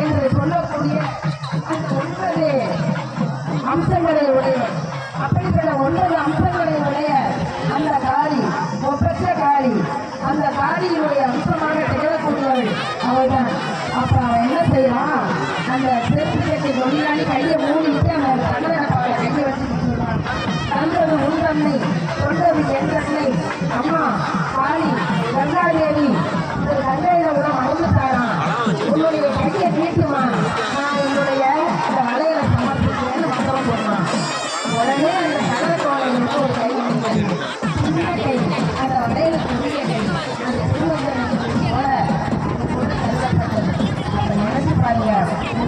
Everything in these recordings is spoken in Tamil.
என்று சொல்லக்கூடிய ஒன்பது அம்சங்களை உடைய அப்படிப்பட்ட ஒன்பது அம்சங்களை உடைய அந்த காளி ஒப்பற்ற காளி அந்த காளியினுடைய அம்சமாக திகழக்கூடியவள் அவள்தான் அப்ப அவன் என்ன செய்யறான் அந்த சேர்த்து கட்டி தொழிலாளி கையை மூடிட்டு அந்த சங்கரப்பாவை கையை வச்சு சொல்றான் தந்தது உன் தன்னை சொல்றது என்ன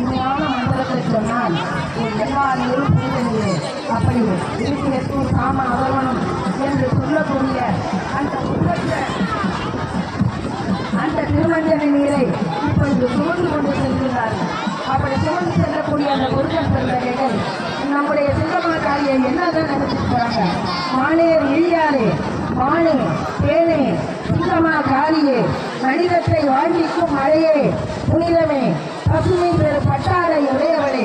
உண்மையான மந்திரத்தை சொன்னால் என் எல்லா நீரும் புரிதலில்லை அப்படி இருக்கிறது சாம அவர்வனம் என்று சொல்லக்கூடிய அந்த அந்த திருமஞ்சன நீரை இப்பொழுது சுமந்து கொண்டு செல்கிறார்கள் அப்படி சுமந்து செல்லக்கூடிய அந்த முருகன் பெருந்தகைகள் நம்முடைய சிங்கமாக்காரியை என்னதான் நினைச்சிட்டு போறாங்க மானேர் இழியாரே மானே தேனே சிங்கமா காரியே மனிதத்தை வாழ்விக்கும் மழையே புனிதமே பசுமை பெரு பட்டாரை உடையவளே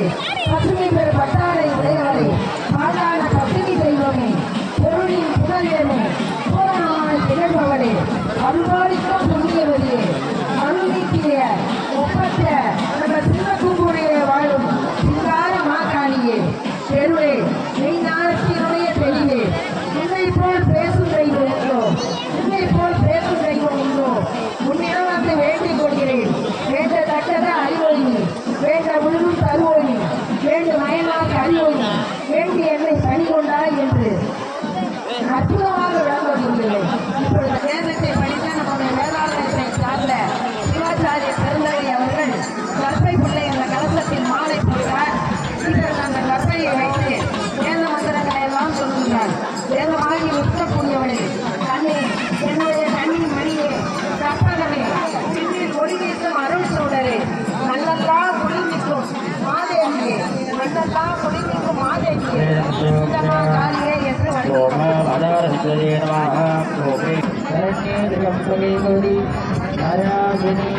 பசுமை பெரு பட்டாரை உடையவளே பாதாள பசுமை தெய்வமே பொருளின் புதல்வனே பூரணமாய் திகழ்பவளே அருள்வாளிக்கும் सोमपदारसुजे नमः सोमे शरण्येन्द्रियम्बुलीगौरी नारायणी